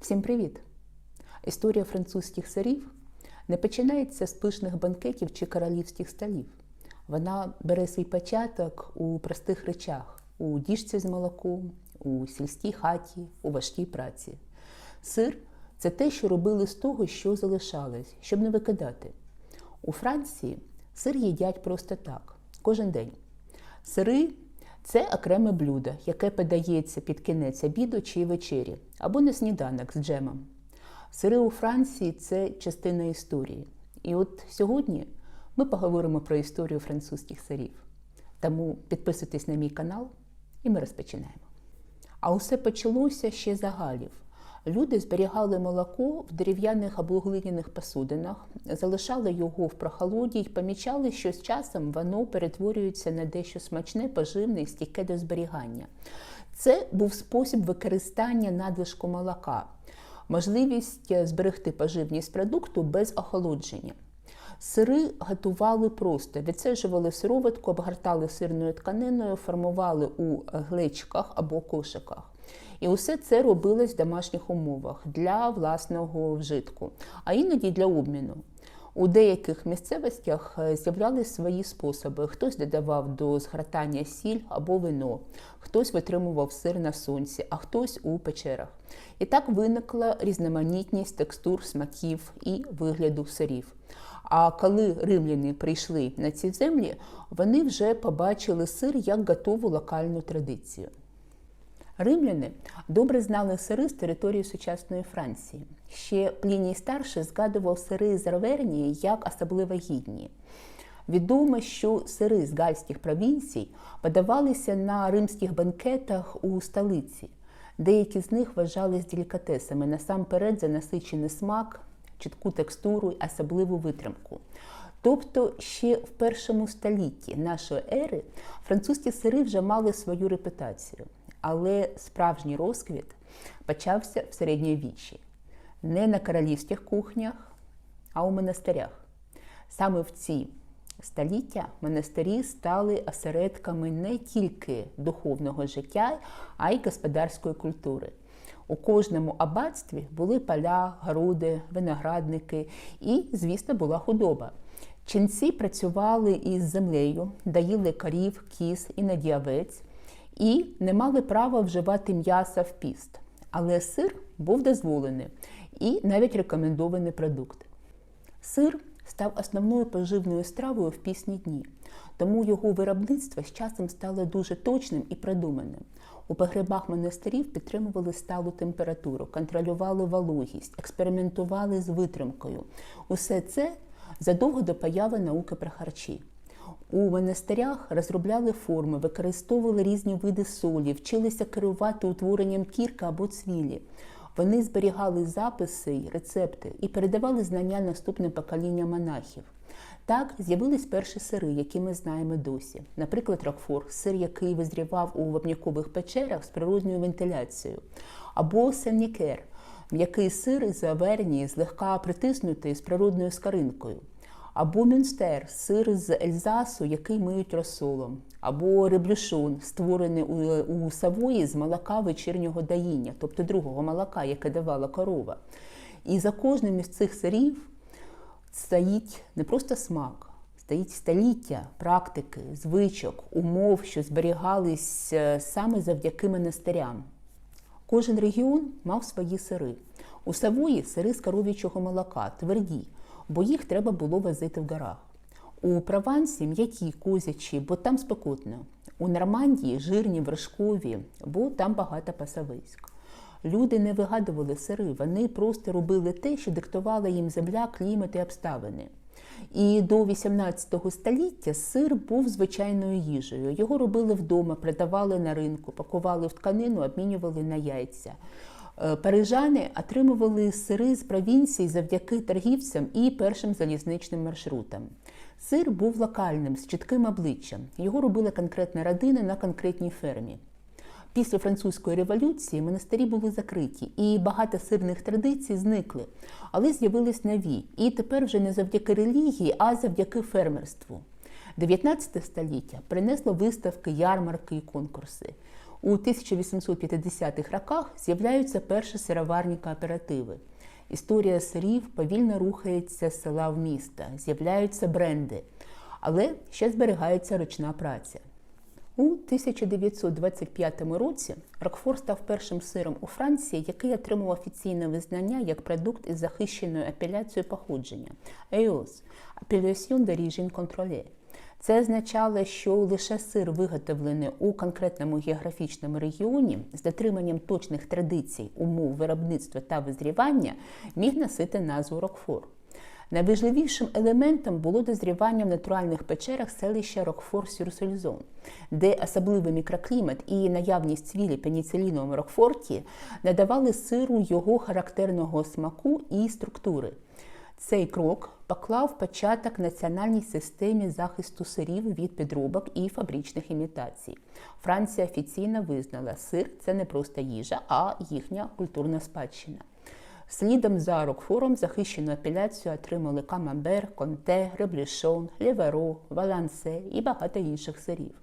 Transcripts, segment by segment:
Всім привіт! Історія французьких сирів не починається з пишних банкетів чи королівських столів. Вона бере свій початок у простих речах: у діжці з молоком, у сільській хаті, у важкій праці. Сир це те, що робили з того, що залишалось, щоб не викидати. У Франції сир їдять просто так, кожен день. Сири це окреме блюдо, яке подається під кінець обіду чи вечері, або на сніданок з джемом. Сири у Франції це частина історії. І от сьогодні ми поговоримо про історію французьких сирів. Тому підписуйтесь на мій канал, і ми розпочинаємо. А усе почалося ще за Галів. Люди зберігали молоко в дерев'яних або глиняних посудинах, залишали його в прохолоді й помічали, що з часом воно перетворюється на дещо смачне, поживне і стійке до зберігання. Це був спосіб використання надлишку молока, можливість зберегти поживність продукту без охолодження. Сири готували просто, відсаджували сироватку, обгортали сирною тканиною, формували у глечках або кошиках. І усе це робилось в домашніх умовах для власного вжитку, а іноді для обміну. У деяких місцевостях з'являлись свої способи. Хтось додавав до згортання сіль або вино, хтось витримував сир на сонці, а хтось у печерах. І так виникла різноманітність текстур, смаків і вигляду сирів. А коли римляни прийшли на ці землі, вони вже побачили сир як готову локальну традицію. Римляни добре знали сири з території сучасної Франції. Ще Пліній старший згадував сири з Арвернії як особливо гідні. Відомо, що сири з гальських провінцій подавалися на римських банкетах у столиці. Деякі з них вважались делікатесами насамперед за насичений смак, чітку текстуру й особливу витримку. Тобто ще в першому столітті нашої ери французькі сири вже мали свою репутацію. Але справжній розквіт почався в середньовіччі. Не на королівських кухнях, а у монастирях. Саме в ці століття монастирі стали осередками не тільки духовного життя, а й господарської культури. У кожному аббатстві були поля, городи, виноградники і, звісно, була худоба. Ченці працювали із землею, доїли корів, кіз, іноді овець і не мали права вживати м'яса в піст. Але сир був дозволений і навіть рекомендований продукт. Сир став основною поживною стравою в пісні дні, тому його виробництво з часом стало дуже точним і продуманим. У погребах монастирів підтримували сталу температуру, контролювали вологість, експериментували з витримкою. Усе це задовго до появи науки про харчі. У монастирях розробляли форми, використовували різні види солі, вчилися керувати утворенням кірка або цвілі. Вони зберігали записи й рецепти і передавали знання наступним поколінням монахів. Так з'явились перші сири, які ми знаємо досі. Наприклад, Рокфор, сир, який визрівав у вапнякових печерах з природньою вентиляцією, або Сен-Нікер, м'який сир із Авернії, злегка притиснутий з природною скаринкою або мюнстер сир з Ельзасу, який миють розсолом, або реблюшон, створений у Савої з молока вечірнього доїння, тобто другого молока, яке давала корова. І за кожним із цих сирів стоїть не просто смак, стоїть століття практики, звичок, умов, що зберігались саме завдяки монастирям. Кожен регіон мав свої сири. У Савої сири з коров'ячого молока, тверді бо їх треба було возити в горах. У Провансі м'які козячі, бо там спекотно. У Нормандії жирні вершкові, бо там багато пасовиськ. Люди не вигадували сири, вони просто робили те, що диктувала їм земля, клімат і обставини. І до 18 століття сир був звичайною їжею. Його робили вдома, продавали на ринку, пакували в тканину, обмінювали на яйця. Парижани отримували сири з провінції завдяки торгівцям і першим залізничним маршрутам. Сир був локальним, з чітким обличчям. Його робила конкретна родина на конкретній фермі. Після французької революції монастирі були закриті, і багато сирних традицій зникли, але з'явились нові. І тепер вже не завдяки релігії, а завдяки фермерству. 19 століття принесло виставки, ярмарки і конкурси. У 1850-х роках з'являються перші сироварні кооперативи. Історія сирів повільно рухається з села в місто, з'являються бренди, але ще зберігається ручна праця. У 1925 році Рокфор став першим сиром у Франції, який отримав офіційне визнання як продукт із захищеною апеляцією походження EOS – Appellation d'origine contrôlée. Це означало, що лише сир, виготовлений у конкретному географічному регіоні з дотриманням точних традицій, умов виробництва та визрівання, міг носити назву Рокфор. Найважливішим елементом було дозрівання в натуральних печерах селища Рокфор-Сюрсельзон, де особливий мікроклімат і наявність цвілі пеніциліновому Рокфорті надавали сиру його характерного смаку і структури. Цей крок поклав початок національній системі захисту сирів від підробок і фабричних імітацій. Франція офіційно визнала, сир це не просто їжа, а їхня культурна спадщина. Слідом за Рокфором захищену апеляцію отримали Камамбер, Конте, Реблішон, Ліверо, Валансе і багато інших сирів.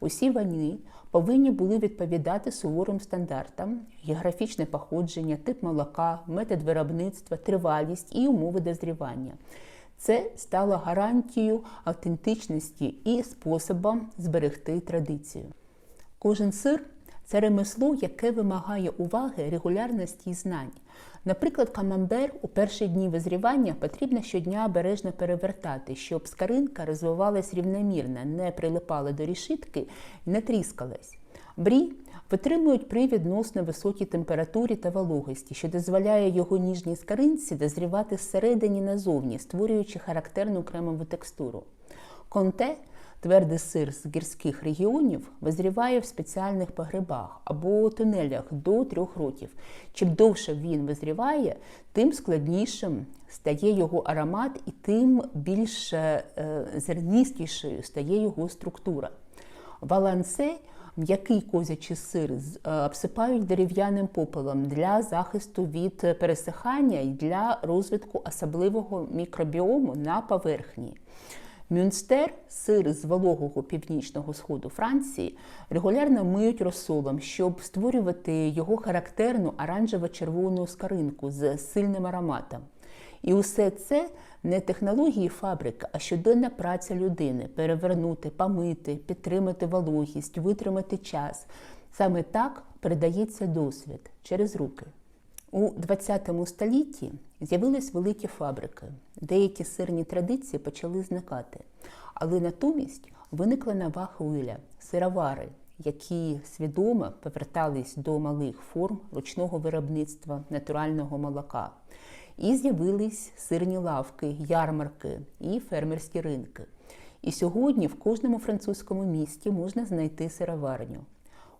Усі вони повинні були відповідати суворим стандартам, географічне походження, тип молока, метод виробництва, тривалість і умови дозрівання. Це стало гарантією автентичності і способом зберегти традицію. Кожен сир це ремесло, яке вимагає уваги, регулярності і знань. Наприклад, камамбер у перші дні визрівання потрібно щодня обережно перевертати, щоб скаринка розвивалась рівномірно, не прилипала до рішитки не тріскалась. Брі витримують при відносно високій температурі та вологості, що дозволяє його ніжній скаринці дозрівати зсередині назовні, створюючи характерну кремову текстуру. Конте Твердий сир з гірських регіонів визріває в спеціальних погребах або тунелях до трьох років. Чим довше він визріває, тим складнішим стає його аромат і тим більш е, зерністішою стає його структура. Валансе М'який козячий сир е, обсипають дерев'яним попелом для захисту від пересихання і для розвитку особливого мікробіому на поверхні. Мюнстер, сир з вологого північного сходу Франції, регулярно миють розсолом, щоб створювати його характерну оранжево-червону скаринку з сильним ароматом. І усе це не технології фабрики, а щоденна праця людини перевернути, помити, підтримати вологість, витримати час. Саме так передається досвід через руки. У ХХ столітті з'явились великі фабрики, деякі сирні традиції почали зникати, але натомість виникла нова хвиля сировари, які свідомо повертались до малих форм ручного виробництва натурального молока. І з'явились сирні лавки, ярмарки і фермерські ринки. І сьогодні в кожному французькому місті можна знайти сироварню.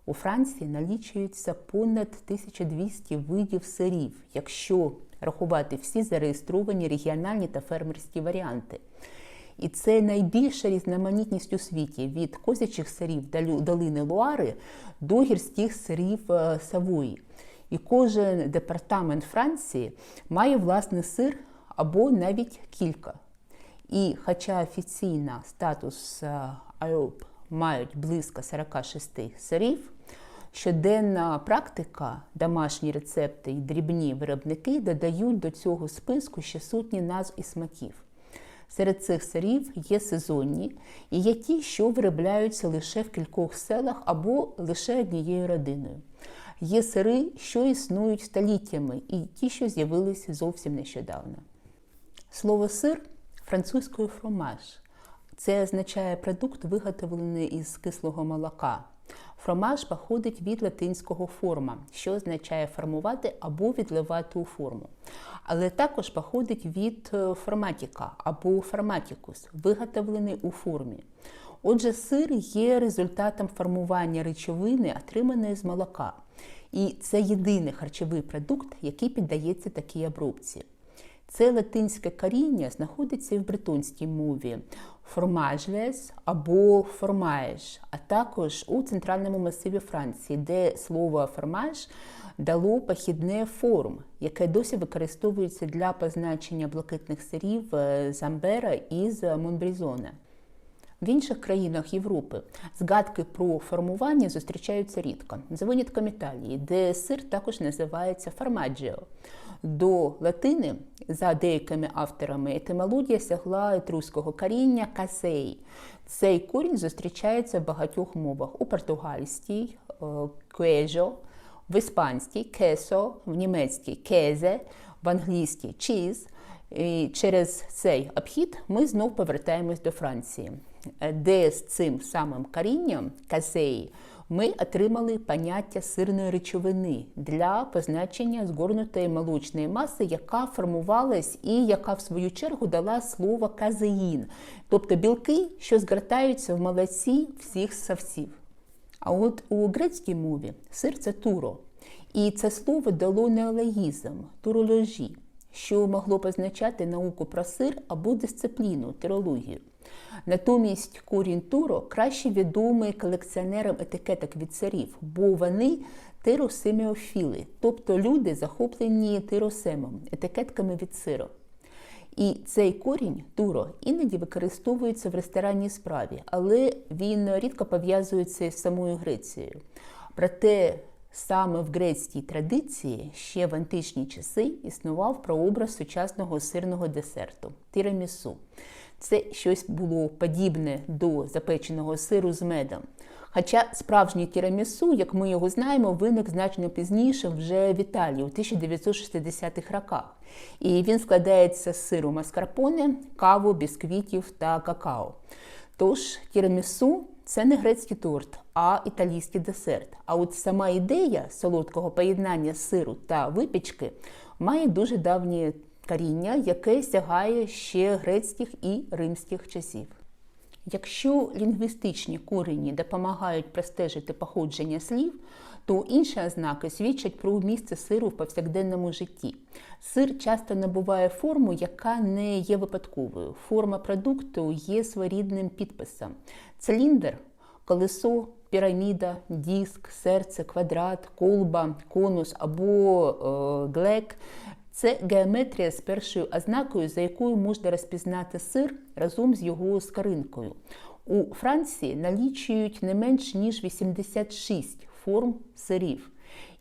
У Франції налічується понад 1200 видів сирів, якщо рахувати всі зареєстровані регіональні та фермерські варіанти. І це найбільша різноманітність у світі від козячих сирів долини Луари до гірських сирів е, Савої. І кожен департамент Франції має власний сир або навіть кілька. І хоча офіційно статус АОП мають близько 46 сирів, Щоденна практика, домашні рецепти і дрібні виробники додають до цього списку ще сотні назв і смаків. Серед цих сирів є сезонні і є ті, що виробляються лише в кількох селах або лише однією родиною. Є сири, що існують століттями, і ті, що з'явилися зовсім нещодавно. Слово сир французькою фромаж. Це означає продукт, виготовлений із кислого молока. Фромаж походить від латинського форма, що означає формувати або відливати у форму. Але також походить від е, форматіка або форматікус, виготовлений у формі. Отже, сир є результатом формування речовини, отриманої з молока. І це єдиний харчовий продукт, який піддається такій обробці. Це латинське коріння знаходиться і в бретонській мові формажлес або формаєш, а також у центральному масиві Франції, де слово формаж дало похідне форм, яке досі використовується для позначення блакитних сирів з Амбера і з Монбрізона. В інших країнах Європи згадки про формування зустрічаються рідко, за винятком Італії, де сир також називається формаджіо. До латини, за деякими авторами, етимологія сягла етруського коріння касей. Цей корінь зустрічається в багатьох мовах у португальській квежо, в іспанській кесо, в німецькій кезе, в англійській чіз. І через цей обхід ми знов повертаємось до Франції, де з цим самим корінням касеї ми отримали поняття сирної речовини для позначення згорнутої молочної маси, яка формувалась і яка, в свою чергу, дала слово казеїн, тобто білки, що згортаються в молоці всіх савців. А от у грецькій мові сир це туро. І це слово дало неологізм, туроложі, що могло позначати науку про сир або дисципліну, тирологію. Натомість корінь туро краще відомий колекціонерам етикеток від царів, бо вони тиросеміофіли, тобто люди, захоплені тиросемом, етикетками від сиру. І цей корінь туро іноді використовується в ресторанній справі, але він рідко пов'язується з самою Грецією. Проте саме в грецькій традиції ще в античні часи існував прообраз сучасного сирного десерту тирамісу. Це щось було подібне до запеченого сиру з медом. Хоча справжній тірамісу, як ми його знаємо, виник значно пізніше вже в Італії у 1960-х роках. І він складається з сиру маскарпоне, каву, бісквітів та какао. Тож тірамісу це не грецький торт, а італійський десерт. А от сама ідея солодкого поєднання сиру та випічки має дуже давні коріння, яке сягає ще грецьких і римських часів. Якщо лінгвістичні корені допомагають простежити походження слів, то інші ознаки свідчать про місце сиру в повсякденному житті. Сир часто набуває форму, яка не є випадковою. Форма продукту є своєрідним підписом. Циліндр, колесо, піраміда, диск, серце, квадрат, колба, конус або е, глек це геометрія з першою ознакою, за якою можна розпізнати сир разом з його скаринкою. У Франції налічують не менш ніж 86 форм сирів.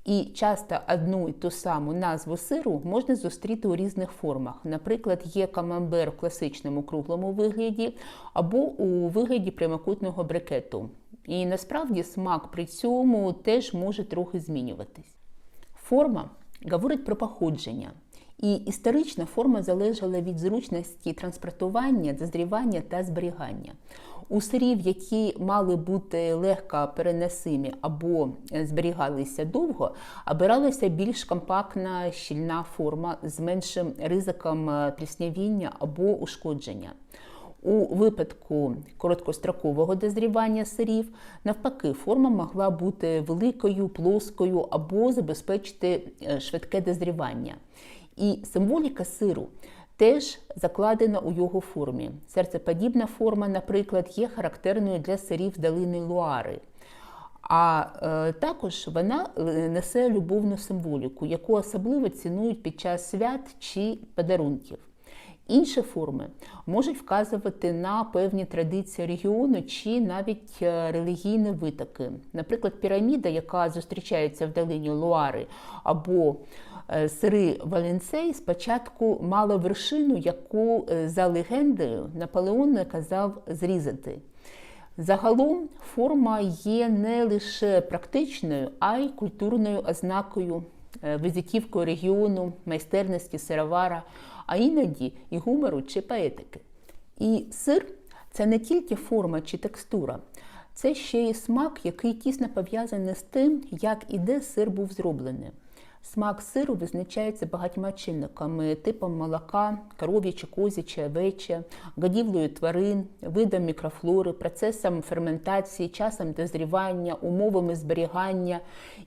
І часто одну і ту саму назву сиру можна зустріти у різних формах. Наприклад, є камамбер в класичному круглому вигляді або у вигляді прямокутного брикету. І насправді смак при цьому теж може трохи змінюватись. Форма говорить про походження. І історична форма залежала від зручності транспортування, дозрівання та зберігання. У сирів, які мали бути легко переносимі або зберігалися довго, обиралася більш компактна щільна форма з меншим ризиком пліснявіння або ушкодження. У випадку короткострокового дозрівання сирів, навпаки, форма могла бути великою, плоскою або забезпечити швидке дозрівання. І символіка сиру теж закладена у його формі. Серцеподібна форма, наприклад, є характерною для сирів долини Луари. А е, також вона несе любовну символіку, яку особливо цінують під час свят чи подарунків. Інші форми можуть вказувати на певні традиції регіону чи навіть релігійні витоки. Наприклад, піраміда, яка зустрічається в долині Луари, або сири Валенцей спочатку мала вершину, яку за легендою Наполеон наказав зрізати. Загалом форма є не лише практичною, а й культурною ознакою, визитівкою регіону, майстерності сировара, а іноді і гумору чи поетики. І сир це не тільки форма чи текстура, це ще й смак, який тісно пов'язаний з тим, як і де сир був зроблений. Смак сиру визначається багатьма чинниками: типом молока, коров'яче, козяче, овече, годівлею тварин, видом мікрофлори, процесом ферментації, часом дозрівання, умовами зберігання.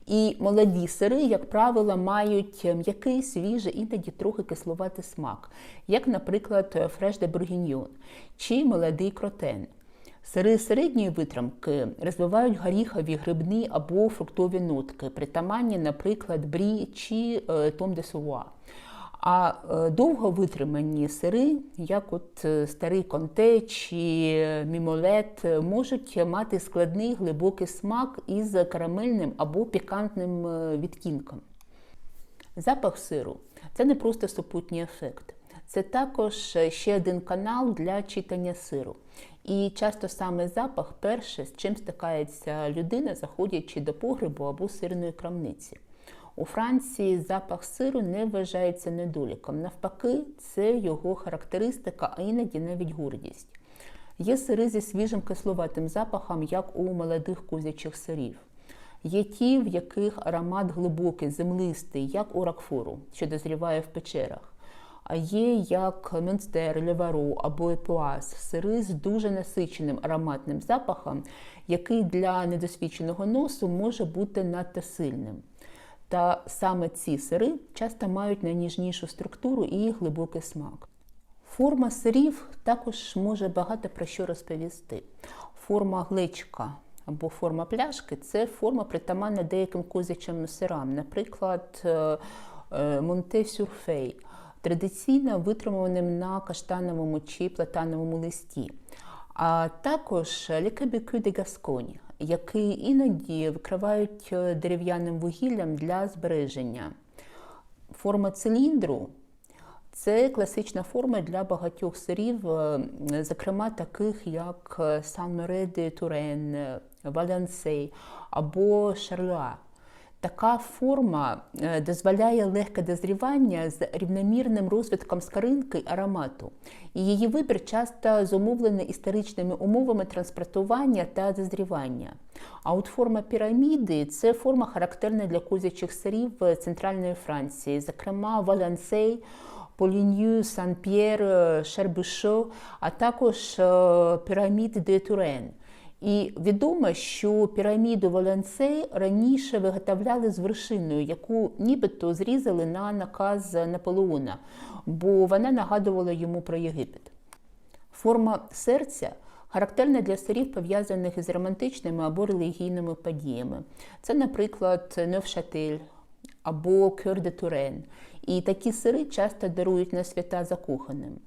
І молоді сири, як правило, мають м'який, свіжий, іноді трохи кисловатий смак, як, наприклад, фреш де бургіньйон чи молодий кротен. Сири середньої витримки розвивають горіхові, грибні або фруктові нотки, притаманні, наприклад, брі чи том де сувуа. А е, довго витримані сири, як от е, старий конте чи мімолет, е, можуть мати складний глибокий смак із карамельним або пікантним е, відтінком. Запах сиру це не просто супутній ефект, це також ще один канал для читання сиру. І часто саме запах перше, з чим стикається людина, заходячи до погребу або сирної крамниці. У Франції запах сиру не вважається недоліком. Навпаки, це його характеристика, а іноді навіть гордість. Є сири зі свіжим кисловатим запахом, як у молодих козячих сирів. Є ті, в яких аромат глибокий, землистий, як у ракфору, що дозріває в печерах. Є як Мюнстер, Леваро або Епуаз, сири з дуже насиченим ароматним запахом, який для недосвідченого носу може бути надто сильним. Та саме ці сири часто мають найніжнішу структуру і глибокий смак. Форма сирів також може багато про що розповісти. Форма глечка або форма пляшки це форма притаманна деяким козячим сирам, наприклад, Монте-Сюрфей, традиційно витримуваним на каштановому чи платановому листі, а також Лікебікю де Гасконі, який іноді викривають дерев'яним вугіллям для збереження. Форма циліндру це класична форма для багатьох сирів, зокрема таких як Сан-Море Турен, Валенсей або Шарлюа. Така форма дозволяє легке дозрівання з рівномірним розвитком скаринки аромату. І її вибір часто зумовлений історичними умовами транспортування та дозрівання. А от форма піраміди це форма характерна для козячих сирів Центральної Франції, зокрема Валенсей, Полінью, Сан-П'єр, Шербушо, а також пірамід де Турен. І відомо, що піраміду Валенсей раніше виготовляли з вершиною, яку нібито зрізали на наказ Наполеона, бо вона нагадувала йому про Єгипет. Форма серця характерна для сирів, пов'язаних із романтичними або релігійними подіями. Це, наприклад, Невшатель або Кьор де Турен. І такі сири часто дарують на свята закоханим.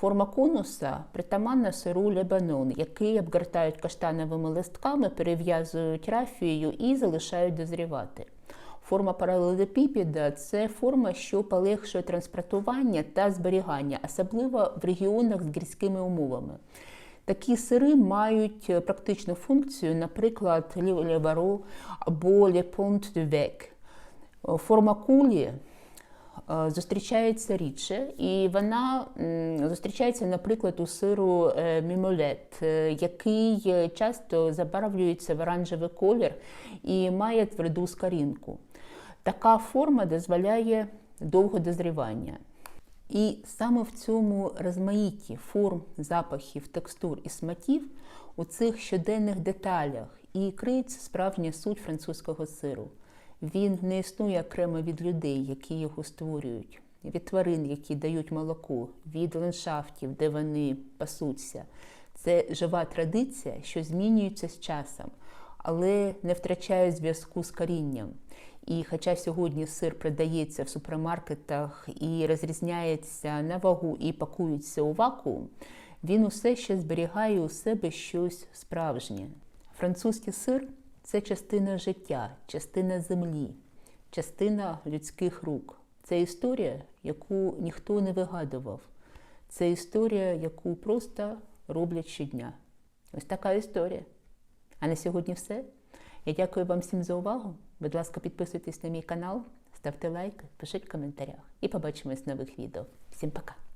Форма конуса притаманна сиру Лебанон, який обгортають каштановими листками, перев'язують рафією і залишають дозрівати. Форма паралелепіпіда це форма, що полегшує транспортування та зберігання, особливо в регіонах з гірськими умовами. Такі сири мають практичну функцію, наприклад, леваро або лепонт дювек. Форма кулі зустрічається рідше, і вона зустрічається, наприклад, у сиру мімолет, який часто забарвлюється в оранжевий колір і має тверду скарінку. Така форма дозволяє довго дозрівання. І саме в цьому розмаїтті форм, запахів, текстур і смаків у цих щоденних деталях і криється справжня суть французького сиру. Він не існує окремо від людей, які його створюють, від тварин, які дають молоко, від ландшафтів, де вони пасуться. Це жива традиція, що змінюється з часом, але не втрачає зв'язку з корінням. І хоча сьогодні сир продається в супермаркетах і розрізняється на вагу і пакується у вакуум, він усе ще зберігає у себе щось справжнє. Французький сир це частина життя, частина землі, частина людських рук. Це історія, яку ніхто не вигадував. Це історія, яку просто роблять щодня. Ось така історія. А на сьогодні все. Я дякую вам всім за увагу. Будь ласка, підписуйтесь на мій канал, ставте лайки, пишіть в коментарях і побачимось в нових відео. Всім пока!